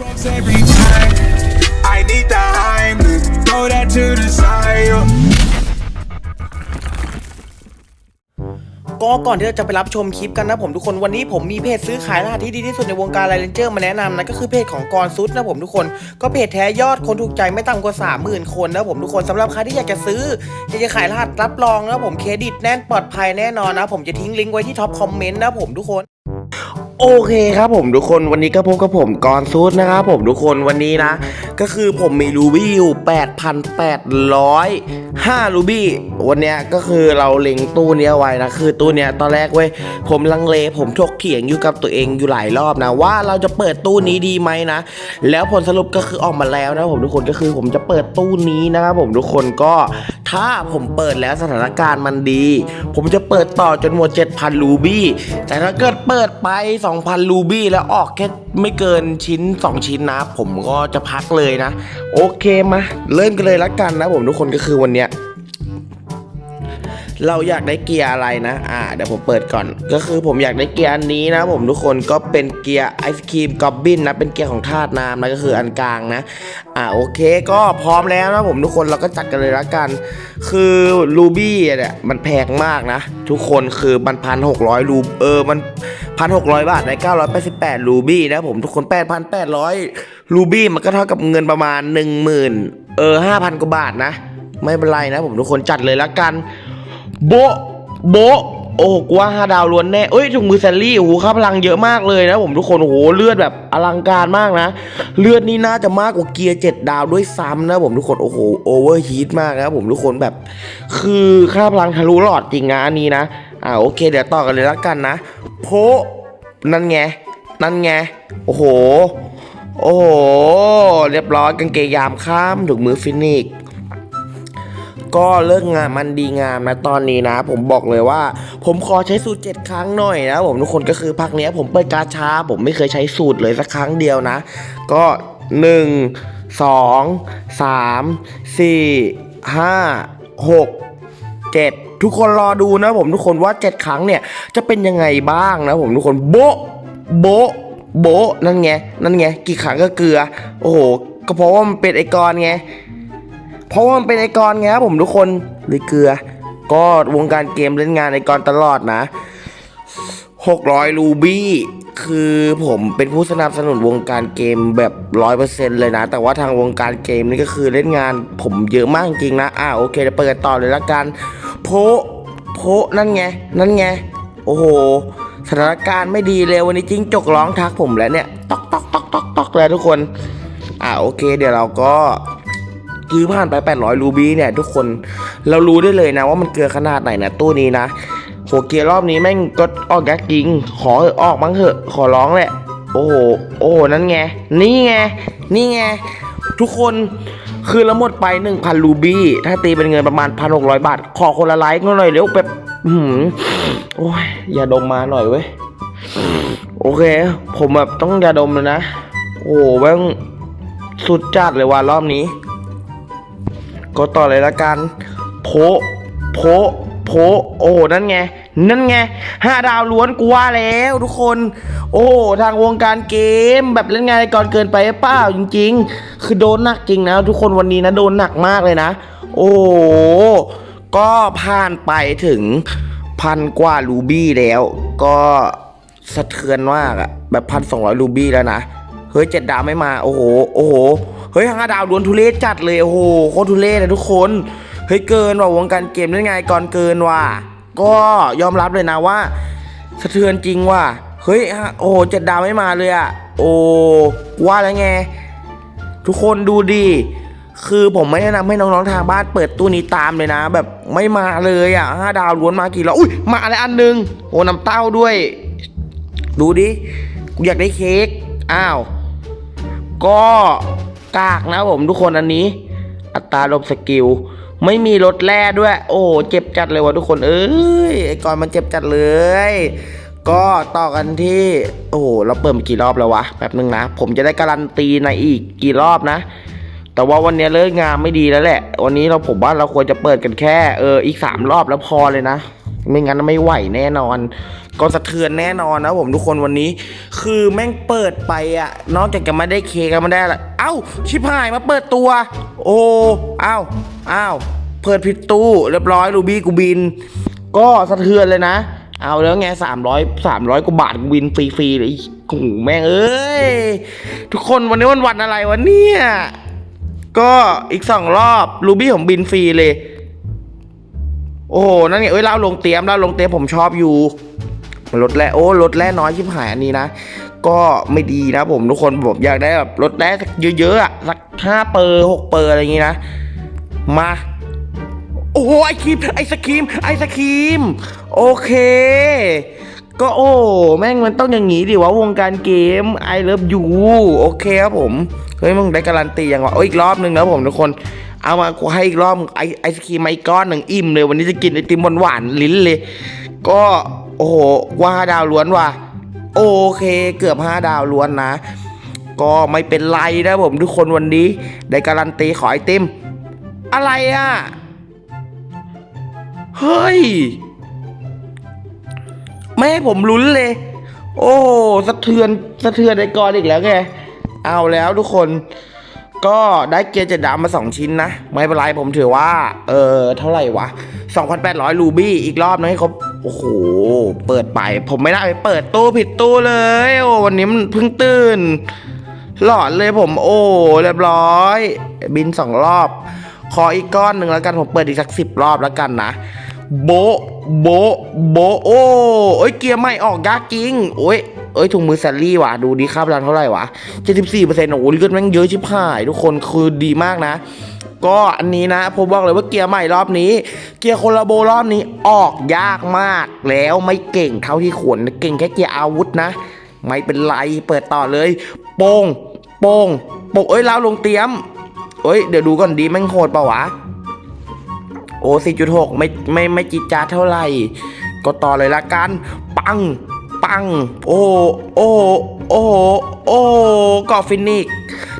Xbox every time. I need the Heimlich, throw that to the side. ก็ก่อนที่เราจะไปรับชมคลิปกันนะผมทุกคนวันนี้ผมมีเพจซื้อขายรหัสที่ดีที่สุดในวงการไลเลนเจอร์มาแนะนำนะก็คือเพจของกรซุดนะผมทุกคนก็เพจแท้ยอดคนถูกใจไม่ต่ำกว่า 30,000 คนนะผมทุกคนสำหรับใครที่อยากจะซื้ออยากจะขายรหัสรับรองนะผมเครดิตแน่นปลอดภัยแน่นอนนะผมจะทิ้งลิงก์ไว้ที่ท็อปคอมเมนต์นะผมทุกคน โอเคครับผมทุกคนวันนี้ก็พบกับผมกรซูดนะครับผมทุกคนวันนี้นะ ก็คือผมมีรูบี้อยู่ 8,805รูบี้วันเนี้ยก็คือเราเล็งตู้เนี้ยไว้นะคือตู้เนี้ยตอนแรกเว้ยผมลังเลผมถกเถียงอยู่กับตัวเองอยู่หลายรอบนะ ว่าเราจะเปิดตู้นี้ดีไหมนะ แล้วผลสรุปก็คือออกมาแล้วนะผมทุกคนก็คือผมจะเปิดตู้นี้นะครับผมทุกคนก็ถ้าผมเปิดแล้วสถานการณ์มันดี ผมจะเปิดต่อจนหมด7,000รูบี้แต่ถ้าเกิดเปิดไป2,000 รูบี้แล้วออกแค่ไม่เกินชิ้น 2 ชิ้นนะ ผมก็จะพักเลยนะ โอเคมา เริ่มกันเลยละกันนะผมทุกคนก็คือวันเนี้ย เราอยากได้เกียร์อะไรนะ อ่าเดี๋ยวผมเปิดก่อน ก็คือผมอยากได้เกียร์อันนี้นะผมทุกคนก็เป็นเกียร์ไอศครีมกอบบินนะเป็นเกียร์ของธาตุน้ำนะก็คืออันกลางนะ อ่าโอเคก็พร้อมแล้วนะผมทุกคนเราก็จัดกันเลยละกัน คือรูบี้เนี่ยมันแพงมากนะ ทุกคนคือมันพันหกร้อยรูเออมันพันหกร้อยบาทได้เก้าร้อยแปดสิบแปดรูบี้นะผมทุกคนแปดพันแปดร้อยรูบี้มันก็เท่ากับเงินประมาณหนึ่งหมื่นเออห้าพันกว่าบาทนะ ไม่เป็นไรนะผมทุกคนจัดเลยละกัน โบะโบะโอ้โหกว่าห้าดาวล้วนแน่เอ้ยถุงมือแซลลี่โอ้โหค่าพลังเยอะมากเลยนะผมทุกคนโอ้โหเลือดแบบอลังการมากนะ เลือดนี่น่าจะมากกว่าเกียร์เจ็ดดาวด้วยซ้ำนะผมทุกคนโอ้โหโอเวอร์ฮีทมากนะผมทุกคนแบบ คือค่าพลังทะลุหลอดจริงนะอันนี้นะอ่าโอเค เดี๋ยวต่อกันเลยละกันนะโพะนั่นไงนั่นไงโอ้โห โอ้โห เรียบร้อยกางเกงยามข้ามถุงมือฟินิกซ์ ก็เลิกงานมันดีงามนะตอนนี้นะ ผมบอกเลยว่า ผมขอใช้สูตร 7 ครั้งหน่อยนะผมทุกคนก็คือพักนี้ผมเปิดกาช้าผมไม่เคยใช้สูตรเลยสักครั้งเดียวนะ ก็ 1 2 3 4 5 6 7ทุกคนรอดูนะผมทุกคนว่า7ครั้งเนี่ยจะเป็นยังไงบ้างนะผมทุกคนโบะโบะโบะนั่นไงนั่นไงกี่ครั้งก็เกลือ โอ้โหก็เพราะว่ามันเป็นไอกรไง เพราะว่ามันเป็นไอคอนไงครับผมทุกคนเลยเกลือ ก็วงการเกมเล่นงานไอคอนตลอดนะ600รูบี้คือผมเป็นผู้สนับสนุนวงการเกมแบบร้อยเปอร์เซ็นเลยนะ แต่ว่าทางวงการเกมนี่ก็คือเล่นงานผมเยอะมากจริงๆนะ อ่าโอเคเดี๋ยวเปิดต่อเลยละกัน โพะโพะนั่นไง นั่นไง โอ้โห สถานการณ์ไม่ดีเลยวันนี้จิ้งจกร้องทักผมแล้วเนี่ย ตอกตอกตอกตอกตอกแล้วทุกคน อ่าโอเค เดี๋ยวเราก็ ซื้อผ่านไป 800รูบี้เนี่ยทุกคนเรารู้ได้เลยนะว่ามันเกลือขนาดไหนนะตู้นี้นะโหเกียร์รอบนี้แม่งก็ออกยากจริง ขอเถอะออกบ้างเถอะ ขอร้องแหละ โอ้โห โอ้โห นั่นไง นี่ไง นี่ไง ทุกคนคือเราหมดไป 1,000รูบี้ ถ้าตีเป็นเงินประมาณ 1,600 บาท ขอคนละไลค์หน่อยเร็วแบบหืมโอ้ยอย่าดมมาหน่อยเว้ย โอเค ผมแบบต้องอย่าดมเลยนะ โอ้โหแม่งสุดจัดเลยว่ะรอบนี้ ก็ต่อเลยละกัน โพโพโพโอ้โหนั่นไง นั่นไงห้าดาวล้วนกูว่าแล้วทุกคน โอ้ทางวงการเกม แบบเล่นงานก่อนเกินไปเปล่าจริง ๆ คือโดนหนักจริงนะ ทุกคนวันนี้นะโดนหนักมากเลยนะ โอ้ก็ผ่านไปถึงพันกว่ารูบี้แล้ว ก็สะเทือนมากอะแบบพันสองร้อยรูบี้แล้วนะ เฮ้ยเจ็ดดาวไม่มา โอ้โห โอ้โห เฮ้ยห้าดาวล้วนทุเรศจัดเลยโอ้โหโคตรทุเรศเลยทุกคนเฮ้ยเกินว่ะวงการเกมได้ไงก่อนเกินว่ะก็ยอมรับเลยนะว่า สะเทือนจริงว่ะเฮ้ยฮะโอ้โหเจ็ดดาวไม่มาเลยอะโอ้ว่าแล้วไงทุกคนดูดิคือผมไม่แนะนำให้น้องๆทางบ้านเปิดตู้นี้ตามเลยนะ แบบไม่มาเลยอะห้าดาวล้วนมากี่รอบอุ้ยมาแล้วอันหนึงโอ้น้ำเต้าด้วย ดูดิกูอยากได้เค้กอ้าว ก็ กากนะผมทุกคนอันนี้ อัตราลบสกิล ไม่มีรถแร่ด้วย โอ้เจ็บจัดเลยว่ะทุกคน เอ้ยไอ้ก่อนมันเจ็บจัดเลย ก็ต่อกันที่ โอ้โหเราเปิดมากี่รอบแล้ววะแป๊บนึงนะ ผมจะได้การันตีในอีกกี่รอบนะ แต่ว่าวันนี้เลิกงานไม่ดีแล้วแหละ วันนี้เราผมว่าเราควรจะเปิดกันแค่เอออีกสามรอบแล้วพอเลยนะ ไม่งั้นไม่ไหวแน่นอน ก็สะเทือนแน่นอนนะผมทุกคนวันนี้ คือแม่งเปิดไปอะนอกจากจะไม่ได้เคกันไม่ได้ละเอ้า ชิบหายมาเปิดตัว โอ้เอ้าเอ้าเปิดผิดตู้ เรียบร้อยรูบี้กูบิน ก็สะเทือนเลยนะ เอาแล้วไงสามร้อยสามร้อยกว่าบาทกูบินฟรีๆเลยโอ้โหแม่งเอ้ย ทุกคนวันนี้วันวันอะไรวะเนี่ย ก็อีกสองรอบรูบี้ผมบินฟรีเลย โอ้โห นั่นไงเอ้ยเล่าลงเตรียมเล่าลงเตรียมผมชอบอยู่ลดแร่โอ้ลดแร่น้อยชิบหายอันนี้นะ ก็ไม่ดีนะผมทุกคนผมอยากได้แบบลดแร่เยอะๆอะสักห้าเปอร์หกเปอร์อะไรอย่างงี้นะ มา โอ้ไอครีมไอศครีมไอศครีม โอเค ก็โอ้แม่งมันต้องอย่างงี้ดิวะวงการเกม I love you โอเคครับผม เฮ้ยมึงได้การันตีอยังวะโอ้อีกรอบนึงนะผมทุกคน เอามากูให้อีกรอบไอไอศครีมมาอีกก้อนหนึ่งอิ่มเลยวันนี้จะกินไอติมหวานๆลิ้นเลย ก็โอ้โหว่าห้าดาวล้วนว่ะโอเคเกือบห้าดาวล้วนนะ ก็ไม่เป็นไรนะผมทุกคนวันนี้ ได้การันตีขอไอติม อะไรอะ เฮ้ยไม่ผมลุ้นเลย โอ้สะเทือนสะเทือนในกรอีกแล้วไง เอาแล้วทุกคน ก็ได้เกียร์เจะดำมาสองชิ้นนะ ไม่เป็นไรผมถือว่า เออเท่าไหร่วะ 2,800 รูบี้อีกรอบนึงให้ครบ โอ้โห เปิดไป ผมไม่ได้ไปเปิดตู้ผิดตู้เลย โอ้วันนี้มันเพิ่งตื่น หลอนเลยผมโอ้เรียบร้อย บินสองรอบ ขออีกก้อนหนึ่งแล้วกันผมเปิดอีกสักสิบรอบแล้วกันนะโบโบโบโอ้เอ้ยเกียร์ไม่ออกยากจริงโอ้ย เอ้ยถุงมือแซลลี่ว่ะดูดีครับรันเท่าไหร่วะ74เปอร์เซ็นต์โอ้โหเลือดแม่งเยอะชิบหายทุกคนคือดีมากนะ ก็อันนี้นะผมบอกเลยว่าเกียร์ใหม่รอบนี้ เกียร์โคลาโบรอบนี้ออกยากมาก แล้วไม่เก่งเท่าที่ควรเก่งแค่เกียร์อาวุธนะ ไม่เป็นไรเปิดต่อเลยโป้งโป้งโป้งเอ้ยเล้าลงเตรียมเอ้ยเดี๋ยวดูก่อนดีแม่งโหดเปล่าวะโอ้สี่จุดหกไม่ไม่ไม่จิตจาเท่าไหร่ ก็ต่อเลยละกัน ปัง ปัง โอ้โอ้โอ้โอ้กอฟินิกซ์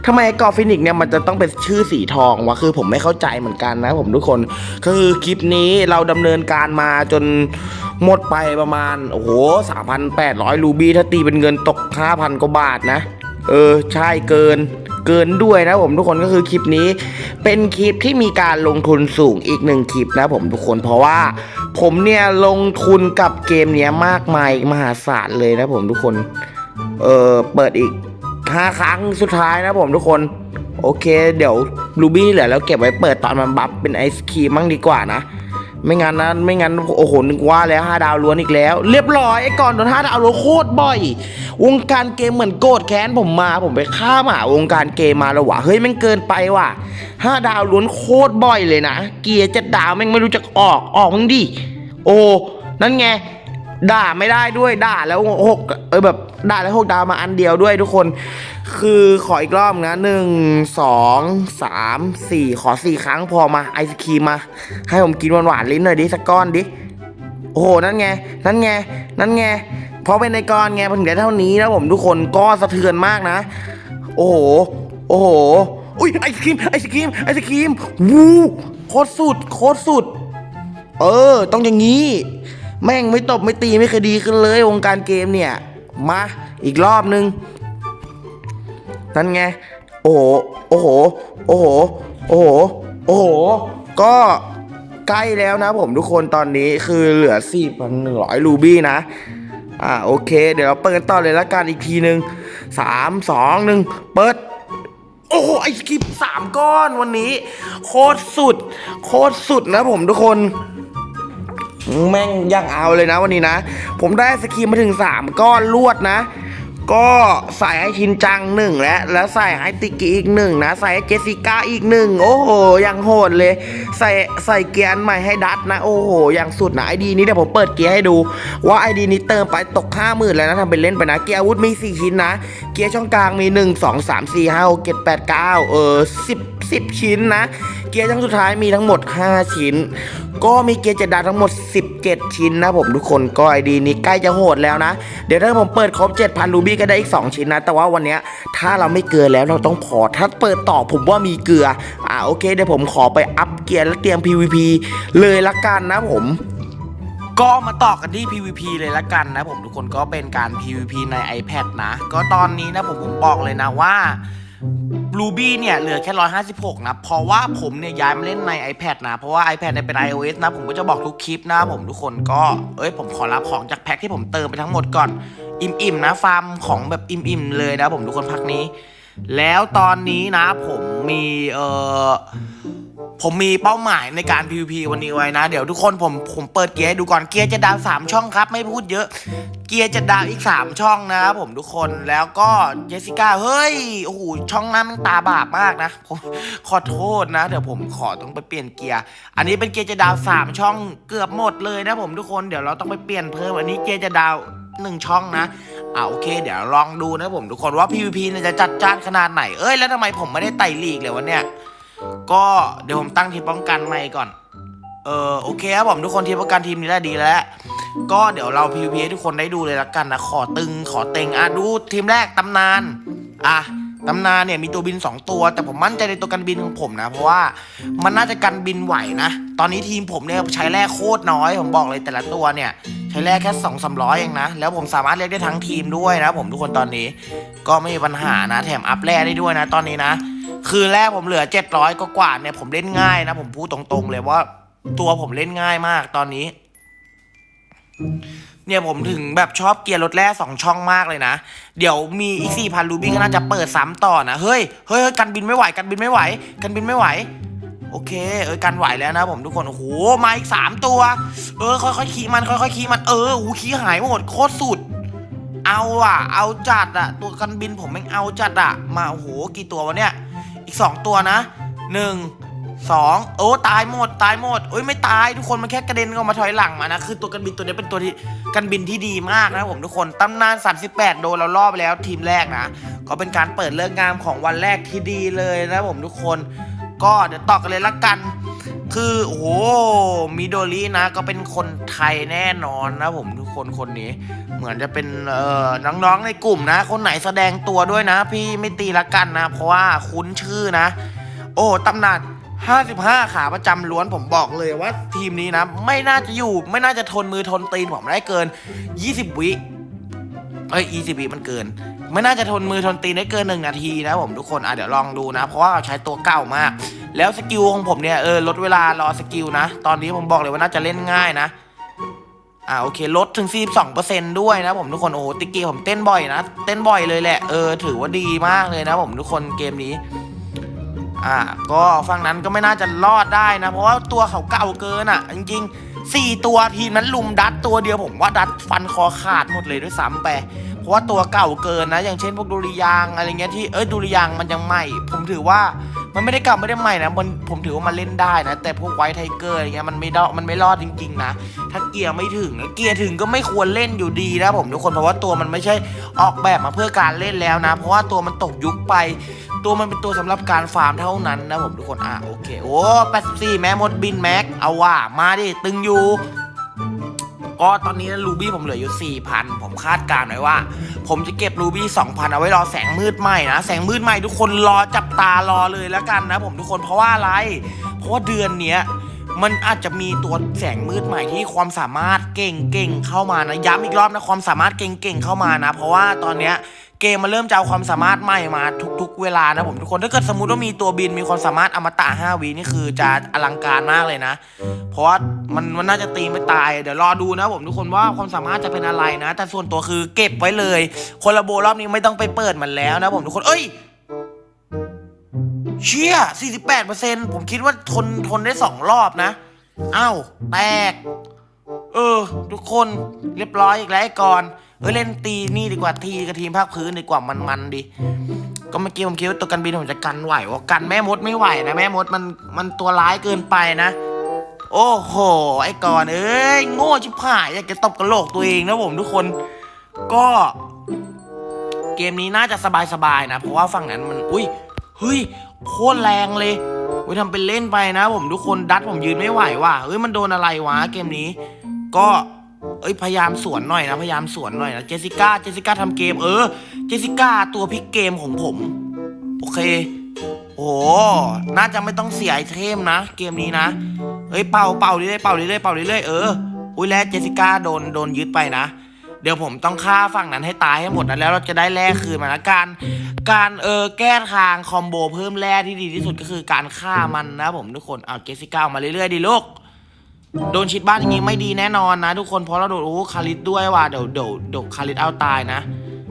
ทำไมกอฟินิกซ์เนี่ยมันจะต้องเป็นชื่อสีทองวะคือผมไม่เข้าใจเหมือนกันนะผมทุกคนคือคลิปนี้เราดำเนินการมาจนหมดไปประมาณ โอ้โห3,800รูบี้ถ้าตีเป็นเงินตก5,000กว่าบาทนะ เออ ใช่เกิน เกินด้วยนะผมทุกคนก็คือคลิปนี้ เป็นคลิปที่มีการลงทุนสูงอีกหนึ่งคลิปนะผมทุกคนเพราะว่าผมเนี่ยลงทุนกับเกมเนี้ยมากมายมหาศาลเลยนะผมทุกคน เออเปิดอีกห้าครั้งสุดท้ายนะผมทุกคน โอเค เดี๋ยวรูบี้เหลือแล้วเก็บไว้เปิดตอนมันบัฟเป็นไอศครีมมั่งดีกว่านะ ไม่งั้นนะไม่งั้นโอ้โหนึกว่าแล้วห้าดาวล้วนอีกแล้ว เรียบร้อยไอ้ก่อนโดนห้าดาวล้วนโคตรบ่อย วงการเกมเหมือนโกรธแค้นผมมาผมไปฆ่าหมาวงการเกมมาแล้ววะเฮ้ยแม่งเกินไปว่ะห้าดาวล้วนโคตรบ่อยเลยนะเกียร์จะดาวแม่งไม่รู้จักออกออกมึงดิโอ้นั่นไงด่าไม่ได้ด้วยด่าแล้วหกเออแบบด่าแล้วหกดาวมาอันเดียวด้วยทุกคน คือขออีกรอบนะหนึ่งสองสามสี่ขอสี่ครั้งพอมาไอศครีมมา ให้ผมกินหวานๆลิ้นหน่อยดิสักก้อนดิโอ้โห นั่นไง นั่นไง นั่นไง เพราะเป็นในก้อนไงมันถึงได้เท่านี้นะผมทุกคนก็สะเทือนมากนะ โอ้โห โอ้โห อุ้ยไอศครีม ไอศครีม ไอศครีม วูโคตรสุด โคตรสุด เออ ต้องอย่างนี้ แม่งไม่ตบไม่ตีไม่เคยดีขึ้นเลยวงการเกมเนี่ย มา อีกรอบนึง นั่นไง โอ้โห โอ้โห โอ้โห โอ้โห โอ้โห ก็ใกล้แล้วนะผมทุกคนตอนนี้คือเหลือ 4,100 รูบี้นะ อ่าโอเค เดี๋ยวเราเปิดต่อเลยละกันอีกทีหนึ่งสามสองหนึ่งเปิด โอ้โหไอศครีมสามก้อนวันนี้ โคตรสุด โคตรสุดนะผมทุกคนแม่งยังเอาเลยนะวันนี้นะ ผมได้ไอศครีมมาถึง 3 ก้อนลวดนะ ก็ใส่ให้ชินจังหนึ่งแล้วแล้วใส่ให้ติกิอีกหนึ่งนะใส่ให้เจสสิก้าอีกหนึ่งโอ้โหยังโหดเลย ใส่ใส่เกียร์อันใหม่ให้ดัตนะโอ้โหยังสุดนะไอดีนี้เดี๋ยวผมเปิดเกียร์ให้ดู ว่าไอดีนี้เติมไปตกห้าหมื่นแล้วนะทำเป็นเล่นไปนะเกียร์อาวุธมี4ชิ้นนะ เกียร์ช่องกลางมี1 2 3 4 5 6 7 8 9เออ10 10 ชิ้นนะ เกียร์ช่องสุดท้ายมีทั้งหมด 5 ชิ้น ก็มีเกียร์เจ็ดดาวทั้งหมด 17 ชิ้นนะผมทุกคนก็ไอดีนี้ใกล้จะโหดแล้วนะ เดี๋ยวถ้าผมเปิดครบ 7,000รูบี้ก็ได้อีก 2 ชิ้นนะ แต่ว่าวันนี้ถ้าเราไม่เกลือแล้วเราต้องพอถ้าเปิดต่อผมว่ามีเกลืออ่าโอเคเดี๋ยวผมขอไปอัพเกียร์และเตรียม PVP เลยละกันนะผมก็มาต่อกันที่ PVP เลยละกันนะผมทุกคนก็เป็นการ PVP ใน iPad นะ ก็ตอนนี้นะผมผมบอกเลยนะว่า ลูบี้เนี่ยเหลือแค่ 156 นะ เพราะว่าผมเนี่ยย้ายมาเล่นใน iPad นะ เพราะว่า iPad เนี่ยเป็น iOS นะ ผมก็จะบอกทุกคลิปนะผมทุกคนก็ เอ้ยผมขอรับของจากแพ็คที่ผมเติมไปทั้งหมดก่อน อิ่มๆนะ ฟาร์มของแบบอิ่มๆเลยนะผมทุกคนพักนี้ แล้วตอนนี้นะผมมีเอ่อ ผมมีเป้าหมายในการ PVP วันนี้ไว้นะ เดี๋ยวทุกคนผมผมเปิดเกียร์ให้ดูก่อนเกียร์จะดาวสามช่องครับ ไม่พูดเยอะ เกียร์จะดาวอีก 3 ช่องนะครับผมทุกคนแล้วก็เจสสิก้าเฮ้ยโอ้โหช่องนั้นตาบาปมากนะผมขอโทษนะ เดี๋ยวผมขอต้องไปเปลี่ยนเกียร์ อันนี้เป็นเกียร์จะดาว3ช่องเกือบหมดเลยนะผมทุกคนเดี๋ยวเราต้องไปเปลี่ยนเพิ่มอันนี้เกียร์จะดาวหนึ่งช่องนะอ่าโอเค เดี๋ยวลองดูนะผมทุกคนว่า PVP เนี่ยจะจัดจ้านขนาดไหน เอ้ยแล้วทำไมผมไม่ได้ไต่ลีกเลยวะเนี่ย ก็เดี๋ยวผมตั้งทีมป้องกันใหม่ก่อน เออโอเคครับผมทุกคนทีมป้องกันทีมนี้แหละดีแล้ว ก็เดี๋ยวเรา PVP ให้ทุกคนได้ดูเลยละกันนะขอตึงขอเต็งอะดูทีมแรกตำนานอะตำนานเนี่ยมีตัวบิน 2 ตัว แต่ผมมั่นใจในตัวกันบินของผมนะ เพราะว่ามันน่าจะกันบินไหวนะ ตอนนี้ทีมผมเนี่ยใช้แร่โคตรน้อย ผมบอกเลยแต่ละตัวเนี่ย ใช้แร่แค่สองสามร้อยเองนะ แล้วผมสามารถเรียกได้ทั้งทีมด้วยนะ ผมทุกคนตอนนี้ ก็ไม่มีปัญหานะ แถมอัพแร่ได้ด้วยนะ ตอนนี้นะ คือแรกผมเหลือ 700กกว่าเนี่ยผมเล่นง่ายนะ ผมพูดตรงๆเลยว่า ตัวผมเล่นง่ายมากตอนนี้ เนี่ยผมถึงแบบชอบเกียร์รถแร่สองช่องมากเลยนะ เดี๋ยวมีอีกสี่พันรูบี้ก็น่าจะเปิดซ้ำต่อนะเฮ้ยเฮ้ยเฮ้ยกันบินไม่ไหวกันบินไม่ไหว กันบินไม่ไหวโอเค เออกันไหวแล้วนะผมทุกคน โอ้โห มาอีกสามตัว เออ ค่อยๆขี่มัน ค่อยๆขี่มัน เออโอ้โหขี่หายหมด โคตรสุด เอาอะ เอาจัดอะ ตัวกันบินผมแม่งเอาจัดอะ มา โอ้โห กี่ตัววะเนี่ย อีกสองตัวนะหนึ่งสองโอ้ตายหมดตายหมดเอ้ยไม่ตายทุกคนมันแค่กระเด็นออกมาถอยหลังมานะคือตัวกันบินตัวนี้เป็นตัวที่กันบินที่ดีมากนะผมทุกคนตำนาน 38 โดนเรารอบไปแล้วทีมแรกนะก็เป็นการเปิดเลิกงามของวันแรกที่ดีเลยนะผมทุกคน ก็เดี๋ยวต่อกันเลยละกัน คือโอ้โหมิโดรินะก็เป็นคนไทยแน่นอนนะผมทุกคนคนนี้ เหมือนจะเป็นเอ่อน้องๆในกลุ่มนะ คนไหนแสดงตัวด้วยนะ พี่ไม่ตีละกันนะ เพราะว่าคุ้นชื่อนะ โอ้ตำนาน55 ขาประจำล้วนผมบอกเลยว่าทีมนี้นะ ไม่น่าจะอยู่ ไม่น่าจะทนมือทนตีนผมได้เกิน 20 วิเอ้ย20 วิมันเกิน ไม่น่าจะทนมือทนตีนได้เกินหนึ่งนาทีนะผมทุกคนอะเดี๋ยวลองดูนะ เพราะว่าใช้ตัวเก่ามาก แล้วสกิลของผมเนี่ยเออลดเวลารอสกิลนะ ตอนนี้ผมบอกเลยว่าน่าจะเล่นง่ายนะอ่าโอเคลดถึง 42%ด้วยนะผมทุกคนโอ้โหติกกี้ผมเต้นบ่อยนะ เต้นบ่อยเลยแหละเออถือว่าดีมากเลยนะผมทุกคนเกมนี้ อ่า ก็ฝั่งนั้นก็ไม่น่าจะรอดได้นะ เพราะว่าตัวเขาเก่าเกินอะ จริงๆสี่ตัวทีมนั้นลุมดัดตัวเดียวผมว่าดัดฟันคอขาดหมดเลยด้วยซ้ำไป เพราะว่าตัวเก่าเกินนะ อย่างเช่นพวกดุริยางอะไรเงี้ยที่เอ้ยดุริยางมันยังใหม่ ผมถือว่ามันไม่ได้เก่าไม่ได้ใหม่นะมันผมถือว่ามันเล่นได้นะ แต่พวกไวท์ไทเกอร์อะไรเงี้ยมันไม่ได้มันไม่รอดจริงๆนะ ถ้าเกียร์ไม่ถึงเกียร์ถึงก็ไม่ควรเล่นอยู่ดีนะผมทุกคนเพราะว่าตัวมันไม่ใช่ออกแบบมาเพื่อการเล่นแล้วนะ เพราะว่าตัวมันตกยุคไป ตัวมันเป็นตัวสำหรับการฟาร์มเท่านั้นนะผมทุกคนอะโอเคโอ้84แม้หมดบินแม็กเอาว่ามาดิตึงอยู่ ก็ตอนนี้ลูบี้ผมเหลืออยู่ 4,000 ผมคาดการณ์ไว้ว่า ผมจะเก็บลูบี้ 2,000 เอาไว้รอแสงมืดใหม่นะ แสงมืดใหม่ทุกคนรอจับตารอเลยแล้วกันนะ ผมทุกคนเพราะว่าอะไร เพราะว่าเดือนเนี้ยมันอาจจะมีตัวแสงมืดใหม่ที่ความสามารถเก่งๆเข้ามานะย้ำอีกรอบนะความสามารถเก่งๆเข้ามานะ เพราะว่าตอนเนี้ย เกมมันเริ่มจะเอาความสามารถใหม่มาทุก ๆ เวลานะผมทุกคนถ้าเกิดสมมติว่ามีตัวบินมีความสามารถอมตะ5วินี่คือจะอลังการมากเลยนะ เพราะว่ามันมันน่าจะตีไม่ตายเดี๋ยวรอดูนะผมทุกคนว่าความสามารถจะเป็นอะไรนะ แต่ส่วนตัวคือเก็บไว้เลย คนละโบรอบนี้ไม่ต้องไปเปิดมันแล้วนะผมทุกคนเอ้ยเชี่ย48%ผมคิดว่าทนทนได้สองรอบนะอ้าวแตก เออ ทุกคนเรียบร้อยอีกแล้วไอ้ก่อน เออเล่นตีนี่ดีกว่าทีกับทีมภาคพื้นดีกว่ามันๆดิก็เมื่อกี้ผมคิดว่าตัวกันบินผมจะกันไหวว่ากันแม่มดไม่ไหวนะแม่มดมันมันตัวร้ายเกินไปนะ โอ้โห ไอ้ก่อนเอ้ยโง่ชิบหายอยากจะตบกระโหลกตัวเองนะผมทุกคนก็เกมนี้น่าจะสบายๆนะ เพราะว่าฝั่งนั้นมันอุ้ยเฮ้ยโคตรแรงเลยเฮ้ยทำเป็นเล่นไปนะ ผมทุกคนดัดผมยืนไม่ไหวว่ะเฮ้ยมันโดนอะไรวะเกมนี้ ก็ เอ้ยพยายามสวนหน่อยนะพยายามสวนหน่อยนะเจสสิก้าเจสสิก้าทำเกม เออ เจสสิก้าตัวพลิกเกมของผม โอเค โอ้โหน่าจะไม่ต้องเสียไอเทมนะ เกมนี้นะเอ้ยเป่าเป่าเรื่อยเป่าเรื่อยเป่าเรื่อยเอออุ้ยแล้วเจสสิก้าโดนโดนยึดไปนะเดี๋ยวผมต้องฆ่าฝั่งนั้นให้ตายให้หมดนะแล้วเราจะได้แร่คืนมานะการ การเออแก้ทางคอมโบเพิ่มแร่ที่ดีที่สุดก็คือการฆ่ามันนะผมทุกคนเอาเจสสิก้ามาเรื่อยๆดิลูก โดนชิดบ้านอย่างงี้ไม่ดีแน่นอนนะ ทุกคนเพราะเราโดนโอ้คาริสด้วยว่ะเดี๋ยวเดี๋ยวเดี๋ยวคาริสเอาตายนะ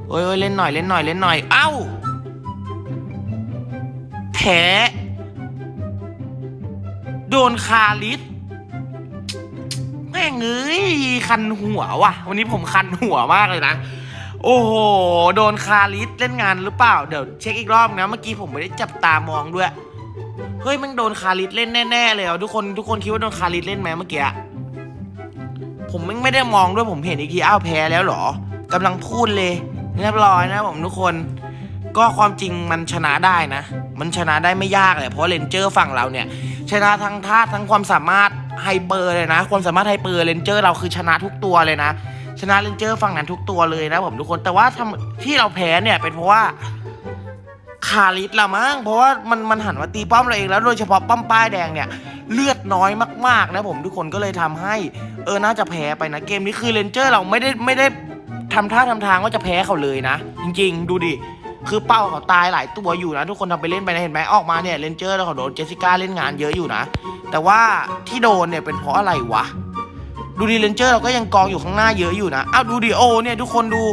โอ้ยโอ้ยเล่นหน่อยเล่นหน่อยเล่นหน่อยเอ้าแผลโดนคาริสแม่งเอ้ยคันหัวว่ะ วันนี้ผมคันหัวมากเลยนะโอ้โห โดนคาริสเล่นงานหรือเปล่า เดี๋ยวเช็คอีกรอบนะ เมื่อกี้ผมไม่ได้จับตามองด้วย เฮ้ยมันโดนคาริสเล่นแน่ๆเลยอะทุกคนทุกคนคิดว่าโดนคาริสเล่นไหมเมื่อกี้อะผมไม่ไม่ได้มองด้วยผมเห็นอีกทีอ้าวแพ้แล้วเหรอกำลังพูดเลยเรียบร้อยนะผมทุกคน ก็ความจริงมันชนะได้นะ มันชนะได้ไม่ยากเลยเพราะเลนเจอร์ฝั่งเราเนี่ย ชนะทั้งท่าตุทั้งความสามารถไฮเปอร์เลยนะ ความสามารถไฮเปอร์เลนเจอร์เราคือชนะทุกตัวเลยนะ ชนะเลนเจอร์ฝั่งนั้นทุกตัวเลยนะผมทุกคนแต่ว่าที่เราแพ้เนี่ยเป็นเพราะว่า คาริสละมั้งเพราะว่ามันมันหันมาตีป้อมเราเองแล้วโดยเฉพาะป้อมป้ายแดงเนี่ยเลือดน้อยมากๆนะผมทุกคนก็เลยทำให้ เออน่าจะแพ้ไปนะเกมนี้คือเลนเจอร์เราไม่ได้ไม่ได้ทำท่าทำทางว่าจะแพ้เขาเลยนะ จริง ๆ ดูดิคือเป้าเขาตายหลายตัวอยู่นะ ทุกคนทำไปเล่นไปนะเห็นไหมออกมาเนี่ยเลนเจอร์เราเขาโดนเจสสิก้าเล่นงานเยอะอยู่นะ แต่ว่าที่โดนเนี่ยเป็นเพราะอะไรวะ ดูดิเลนเจอร์เราก็ยังกองอยู่ข้างหน้าเยอะอยู่นะอ้าวดูดิโอเนี่ยทุกคนดู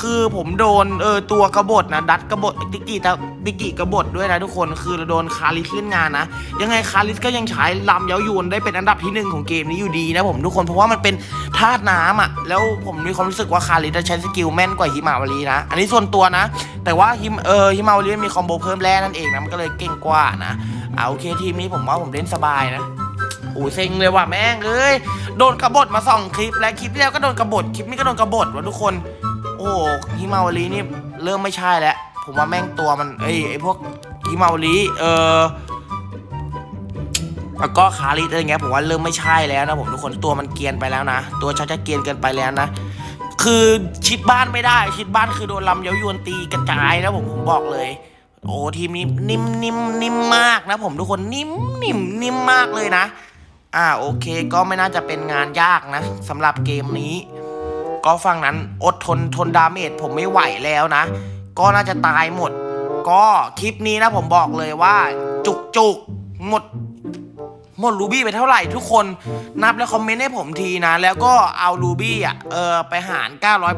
คือผมโดนเออตัวกระบฏนะดัดกระบฏติกิตะติกิกระบฏด้วยนะทุกคนคือเราโดนคาริสเล่นงานนะ ยังไงคาริสก็ยังใช้ลำเย้ายวนได้เป็นอันดับที่หนึ่งของเกมนี้อยู่ดีนะผมทุกคนเพราะว่ามันเป็นธาตุน้ำอะแล้วผมมีความรู้สึกว่าคาริสจะใช้สกิลแม่นกว่าฮิมาวารีนะ อันนี้ส่วนตัวนะ แต่ว่าฮิมเออฮิมาวารีมีคอมโบเพิ่มแร่นั่นเองนะมันก็เลยเก่งกว่านะเอาโอเคทีมนี้ผมว่าผมเล่นสบายนะอ้ยเซ็งเลยว่ะแม่งเอ้ยโดนกระบฏมาสองคลิปและคลิปแล้วก็โดนกระบฏคลิปนี้ก็โดนกบฏว่ะทุกคน โอ้ฮิมาวารีนี่เริ่มไม่ใช่แล้ว ผมว่าแม่งตัวมันเอ้ยไอพวกฮิมาวารีเออแล้วก็คาริสอะไรเงี้ยผมว่าเริ่มไม่ใช่แล้วนะผมทุกคนตัวมันเกียนไปแล้วนะ ตัวชักจะเกียนเกินไปแล้วนะ คือชิดบ้านไม่ได้ ชิดบ้านคือโดนลำเย้ายวนตีกระจายนะผมผมบอกเลย โอ้ทีมนี้นิ่มนิ่มนิ่มมากนะผมทุกคนนิ่มนิ่มนิ่มมากเลยนะ อ่าโอเคก็ไม่น่าจะเป็นงานยากนะสำหรับเกมนี้ ก็ฝั่งนั้นอดทนทนดาเมจผมไม่ไหวแล้วนะ ก็น่าจะตายหมด ก็คลิปนี้นะผมบอกเลยว่า จุกจุกหมดหมดรูบี้ไปเท่าไหร่ทุกคนนับแล้วคอมเมนต์ให้ผมทีนะ แล้วก็เอารูบี้อะเออไปหาร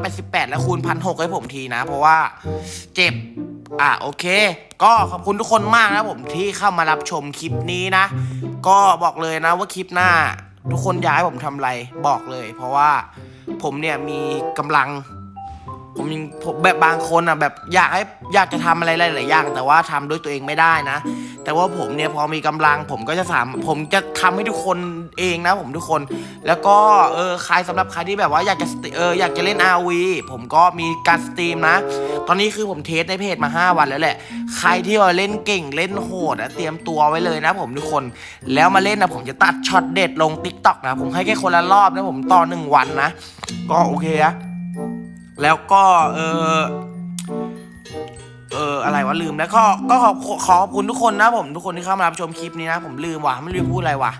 988 แล้วคูณพันหให้ผมทีนะ เพราะว่าเจ็บ อะโอเค ก็ขอบคุณทุกคนมากนะผมที่เข้ามารับชมคลิปนี้นะ ก็บอกเลยนะว่าคลิปหน้า ทุกคนอยากให้ผมทำอะไรบอกเลย เพราะว่า ผมเนี่ยมีกำลัง ผมผมแบบบางคนอะแบบอยากให้อยากจะทำอะไรหลายๆอย่างแต่ว่าทำด้วยตัวเองไม่ได้นะ แต่ว่าผมเนี่ยพอมีกำลังผมก็จะสามผมจะทำให้ทุกคนเองนะผมทุกคน แล้วก็เออใครสำหรับใครที่แบบว่าอยากจะเอออยากจะเล่น RV ผมก็มีการสตรีมนะ ตอนนี้คือผมเทสในเพจมา 5 วันแล้วแหละ ใครที่ว่าเล่นเก่งเล่นโหดอะเตรียมตัวไว้เลยนะ ผมทุกคน แล้วมาเล่นนะผมจะตัดช็อตเด็ดลง t ิ k t o k นะผมให้แค่คนละรอบนะผมต่อหนึ่งวันนะ ก็โอเคนะแล้วก็เออ เอออะไรวะลืมแล้วก็ก็ขอขอขอบคุณทุกคนนะผมทุกคนที่เข้ามารับชมคลิปนี้นะ ผมลืมว่ะไม่รู้จะพูดอะไรว่ะ